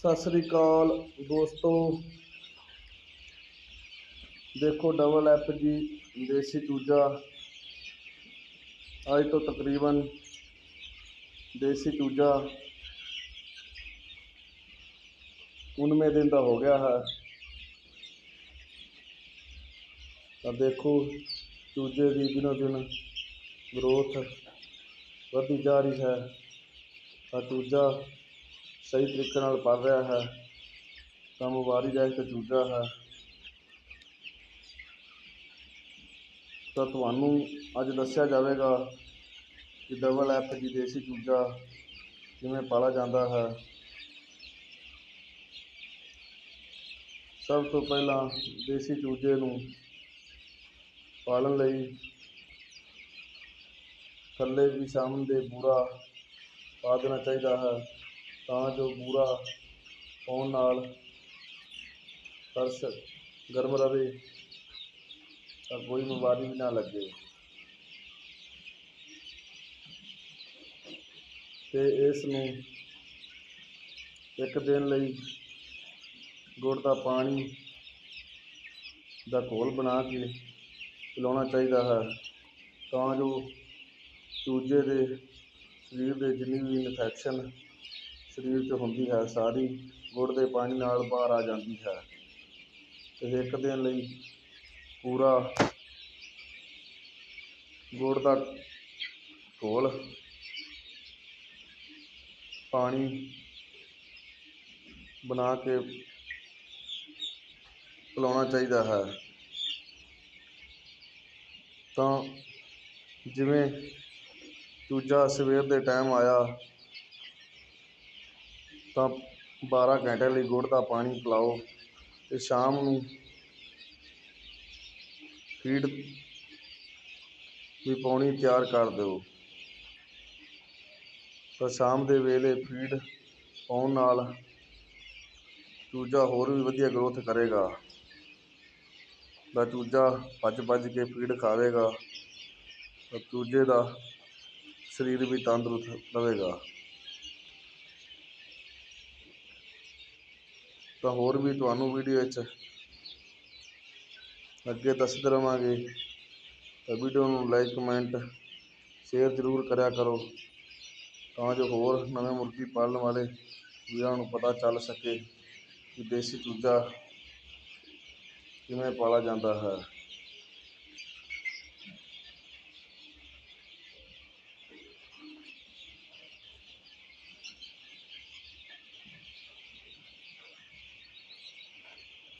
ਸਤਿ ਸ੍ਰੀ ਅਕਾਲ ਦੋਸਤੋ। ਦੇਖੋ double app ਜੀ ਦੇਸੀ ਚੂਜਾ। ਅੱਜ ਤੋਂ ਤਕਰੀਬਨ ਦੇਸੀ ਚੂਜਾ 19 ਦਿਨ ਦਾ ਹੋ ਗਿਆ ਹੈ। ਤਾਂ ਦੇਖੋ, ਚੂਜੇ ਦੀ ਦਿਨੋ ਦਿਨ ਗਰੋਥ ਵਧਦੀ ਜਾ ਰਹੀ ਹੈ। ਤਾਂ ਚੂਜਾ ਸਹੀ ਤਰੀਕੇ ਨਾਲ ਪਲ ਰਿਹਾ ਹੈ ਤਾਂ ਮੁਬਾਰਕ ਜਾਇਜ਼ ਤੇ ਚੂਜਾ ਹੈ। ਤਾਂ ਤੁਹਾਨੂੰ ਅੱਜ ਦੱਸਿਆ ਜਾਵੇਗਾ ਕਿ ਡਬਲ ਐਫ ਦੀ ਦੇਸੀ ਚੂਜਾ ਕਿਵੇਂ ਪਾਲਾ ਜਾਂਦਾ ਹੈ। ਸਭ ਤੋਂ ਪਹਿਲਾਂ ਦੇਸੀ ਚੂਜੇ ਨੂੰ ਪਾਲਣ ਲਈ ਥੱਲੇ ਵੀ ਸਾਹਮਣੇ ਦੇ ਬੂਰਾ ਪਾ ਦੇਣਾ ਚਾਹੀਦਾ ਹੈ। ਤਾਂ ਜੋ ਬੂਰਾ ਪਾਉਣ ਨਾਲ ਫਰਸ਼ ਗਰਮ ਰਵੇ, ਤਾਂ ਕੋਈ ਬਿਮਾਰੀ ਵੀ ਨਾ ਲੱਗੇ। ਤੇ ਇਸ ਨੂੰ ਇੱਕ ਦਿਨ ਲਈ ਗੁੜ ਦਾ ਪਾਣੀ ਦਾ ਘੋਲ ਬਣਾ ਕੇ ਪਿਲਾਉਣਾ ਚਾਹੀਦਾ ਹੈ, ਤਾਂ ਜੋ ਚੂਜੇ ਦੇ ਸਰੀਰ ਦੇ ਜਿੰਨੀ ਵੀ ਇਨਫੈਕਸ਼ਨ ਸਰੀਰ 'ਚ ਹੁੰਦੀ ਹੈ, ਸਾਰੀ ਗੁੜ ਦੇ ਪਾਣੀ ਨਾਲ ਬਾਹਰ ਆ ਜਾਂਦੀ ਹੈ। ਤੇ ਇੱਕ ਦਿਨ ਲਈ ਪੂਰਾ ਗੁੜ ਦਾ ਘੋਲ, ਪਾਣੀ ਬਣਾ ਕੇ ਪਿਲਾਉਣਾ ਚਾਹੀਦਾ ਹੈ। ਤਾਂ ਜਿਵੇਂ ਦੂਜਾ ਸਵੇਰ ਦੇ ਟਾਈਮ ਆਇਆ ਤਾਂ 12 ਘੰਟੇ ਲਈ ਗੁੜ ਦਾ ਪਾਣੀ ਪਿਲਾਓ ਤੇ ਸ਼ਾਮ ਨੂੰ ਫੀਡ ਵੀ ਪਾਉਣੀ ਤਿਆਰ ਕਰ ਦਿਓ। ਤਾਂ ਸ਼ਾਮ ਦੇ ਵੇਲੇ ਫੀਡ ਪਾਉਣ ਨਾਲ ਚੂਜਾ ਹੋਰ ਵੀ ਵਧੀਆ ਗਰੋਥ ਕਰੇਗਾ। ਦਾ ਚੂਜਾ ਭੱਜ ਭੱਜ ਕੇ ਫੀਡ ਖਾਵੇਗਾ। ਤਾਂ ਚੂਜੇ ਦਾ ਸਰੀਰ ਵੀ ਤੰਦਰੁਸਤ ਰਹੇਗਾ। ਤਾਂ ਹੋਰ ਵੀ ਤੁਹਾਨੂੰ ਵੀਡੀਓ ਵਿੱਚ ਅੱਗੇ ਦੱਸਦੇ ਰਵਾਂਗੇ। ਤਾਂ ਵੀਡੀਓ ਨੂੰ ਲਾਈਕ ਕਮੈਂਟ ਸ਼ੇਅਰ ਜ਼ਰੂਰ ਕਰਿਆ ਕਰੋ ਤਾਂ ਜੋ ਹੋਰ ਨਵੇਂ ਮੁਰਗੀ ਪਾਲਣ ਵਾਲੇ ਵੀਰਾਂ ਨੂੰ ਪਤਾ ਚੱਲ ਸਕੇ ਕਿ ਦੇਸੀ ਚੂਜਾ ਕਿਵੇਂ ਪਾਲਾ ਜਾਂਦਾ ਹੈ।